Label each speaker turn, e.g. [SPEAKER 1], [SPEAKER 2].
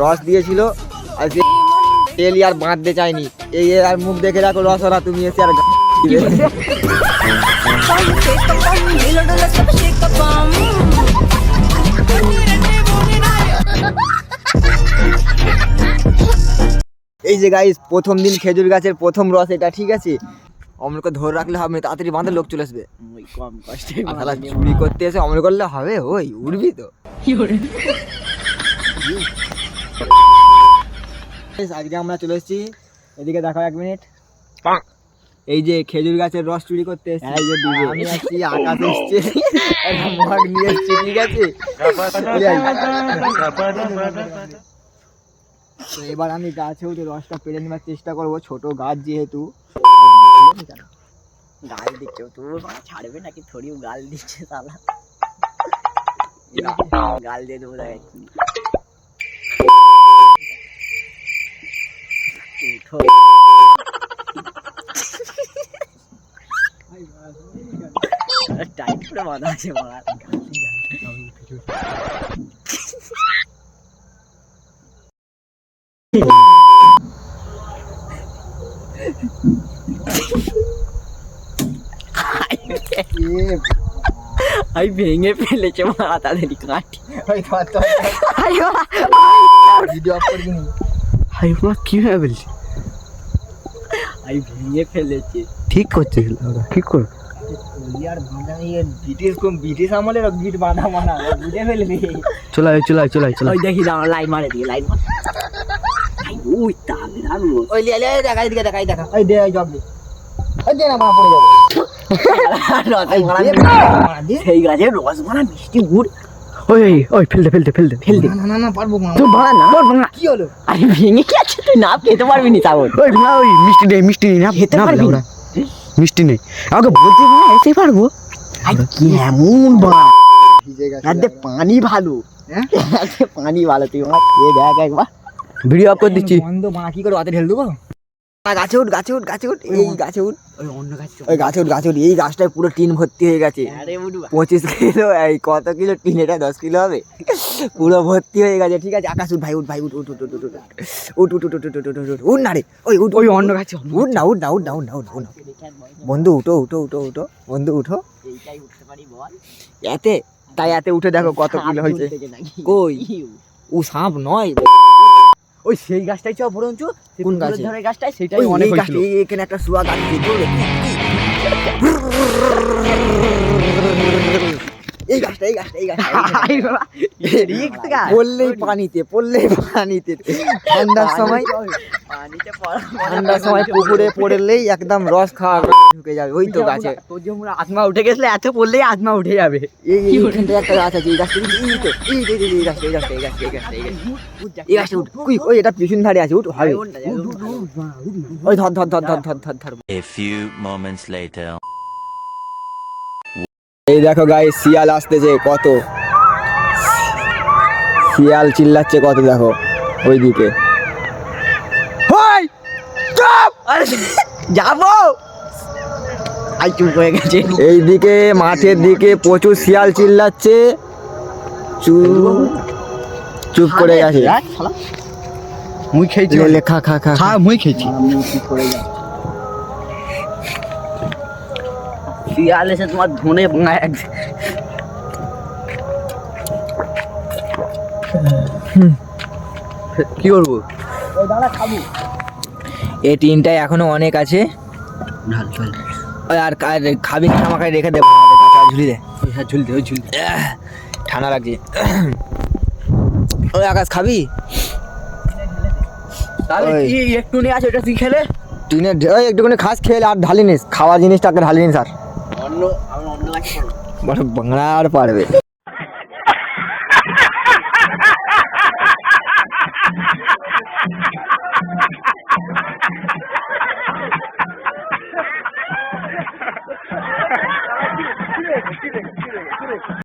[SPEAKER 1] রস দিয়েছিল আর সে তেল আর বাঁধতে চায়নি এই আর মুখ দেখে রাখো রস ওরা তুমি এসে আর. এই যে গাইস প্রথম দিন খেজুর গাছের প্রথম রস এটা, ঠিক আছে অমলকে ধরে রাখলে হবে তাড়াতাড়ি বাঁধে লোক চলে আসবে।
[SPEAKER 2] ওই কম কষ্টে
[SPEAKER 1] আর চুরি করতে এসে অমল করলে হবে ওই উড়বি তো। আজকে আমরা চলে এসেছি। এদিকে দেখো এক মিনিট। এই যে খেজুর গাছের রস চুরি করতে এসেছি।
[SPEAKER 2] যে।
[SPEAKER 1] আমি আসছি আকাশ এসছে। মগ নিয়ে এসছি ঠিক আছে? এবার আমি গাছে উঠে রসটা পেরে নেওয়ার চেষ্টা করব ছোট গাছ যেহেতু
[SPEAKER 2] গাল দিচ্ছে তোর মা ছাড়বে নাকি থরিও গাল দিচ্ছে তালা গাল দিয়ে দেবো দেখাচ্ছি উঠো টাইট করে বাঁধা আছে মার আমি ভেঙে ফেলেছে Ay, তাদের
[SPEAKER 1] Ay,
[SPEAKER 3] হাই Ay, কি Ay, বলছি
[SPEAKER 2] Ay, ভেঙে ফেলেছে
[SPEAKER 3] ঠিক করছে ওরা ঠিক কর চলাই চলাই চলাই চলাই
[SPEAKER 2] দেখি লাইন মারে দিয়ে লাইন মারে ওই তাগড়া
[SPEAKER 1] ওই লিয়া লিয়া দেখাই দিকে দেখাই দেখা এই দে জব দে এই দে না মা পড়ে যাব
[SPEAKER 2] সেই গাছে রস মিষ্টি গুড়।
[SPEAKER 3] ওই ওই, ওই ফেলতে ফেলতে ফেলতে
[SPEAKER 1] না না না পারব মা
[SPEAKER 2] তুই না।
[SPEAKER 1] কি হলো?
[SPEAKER 2] আরে ভেঙে কি আছে? তুই না খেতে পারবি নি তাও
[SPEAKER 3] ওই না ওই মিষ্টি নেই মিষ্টি নেই না
[SPEAKER 2] খেতে পারবি?
[SPEAKER 3] ওরা মিষ্টি নেই। আমাকে বলতে না এসে পারব।
[SPEAKER 2] আই কেমন বা রাতে পানি ভালো।
[SPEAKER 1] হ্যাঁ?
[SPEAKER 2] পানি ভালো তুই আমার খেয়ে দেখ একবার।
[SPEAKER 3] ভিডিও অফ করে দিচ্ছি।
[SPEAKER 1] বন্ধ মা কি করে হাতে ঢেল দেবো? গাছে উঠ গাছে উঠ গাছে উঠ এই গাছে উঠ
[SPEAKER 2] ওই অন্য গাছে
[SPEAKER 1] ওই গাছে উঠ গাছে উঠ এই গাছটায় পুরো টিন ভর্তি হয়ে গেছে পঁচিশ কিলো এই কত কিলো টিন এটা দশ কিলো হবে পুরো ভর্তি হয়ে গেছে ঠিক আছে আকাশ উঠ ভাই উঠ ভাই উঠ উঠ উঠ উঠ উঠ উঠ উঠ উঠ উঠ উঠ উঠ উঠ উঠ না রে ওই উঠ
[SPEAKER 3] ওই অন্য গাছে
[SPEAKER 1] উঠ না উঠ না উঠ না উঠ না উঠ না। বন্ধু উঠো উঠো উঠো উঠো বন্ধু উঠো এতে তাই এতে উঠে দেখো কত কিলো হয়েছে কই? ও সাপ নয়
[SPEAKER 2] ওই সেই গাছটাই চ বরঞ্চ
[SPEAKER 1] কোন গাছ?
[SPEAKER 2] ধরে গাছটাই সেটাই
[SPEAKER 3] অনেক
[SPEAKER 1] গাছ এখানে একটা শুয়া গাছ পড়লেই পানিতে পড়লেই পানিতে। ঠান্ডার সময়
[SPEAKER 2] পানিতে
[SPEAKER 1] ঠান্ডার সময় পুকুরে পড়লেই একদম রস খাওয়া ঢুকে যাবে ওই তো গাছে।
[SPEAKER 2] তোর যে আত্মা উঠে গেছিলে এত পড়লেই আত্মা উঠে যাবে।
[SPEAKER 1] এই এই এইখানটা একটা গাছ আছে এই গাছটা এই তো এই এই এই- গাছটা এই গাছটা এই গাছটা এই গাছটা এই গাছটা। এই গাছটা উঠ। উই, ওই এটা পিছন ধারে আছে উঠ হবে ওই ধর ধর ধর ধর ধর ধর ধর।
[SPEAKER 4] A few moments later.
[SPEAKER 1] এই দেখো গাই শিয়াল আসতেছে কত? শিয়াল চিল্লাচ্ছে কত দেখো ওইদিকে
[SPEAKER 2] যাব? হয়ে গেছে।
[SPEAKER 1] এইদিকে মাঠের দিকে প্রচুর শিয়াল চিল্লাচ্ছে। চুপ চুপ করে গেছে।
[SPEAKER 3] মুই খেয়েছি।
[SPEAKER 1] খা খা খা।
[SPEAKER 3] হ্যাঁ মুই খেয়েছি।
[SPEAKER 2] শিয়াল এসে তোমার ধনে ভাঙায়
[SPEAKER 3] কি করব?
[SPEAKER 1] এই টিনটাই এখনও অনেক আছে। আর আর খাবি না আমাকে রেখে দে কাঁচা ঝুলি দে।
[SPEAKER 3] হ্যাঁ ঝুল দে ঝুল
[SPEAKER 1] ঠান্ডা লাগছে। ওই আকাশ খাবি?
[SPEAKER 2] তাহলে। একটু নিয়ে আছে ওটা তুই খেলে?
[SPEAKER 1] ঢে- ওই একটুখানি খাস খেয়ে আর ঢালি নিস খাওয়া জিনিসটাকে ঢালি নিস আর। ഒന്ന് ഒന്ന് ബംഗ്ലാവ് പാടുവേ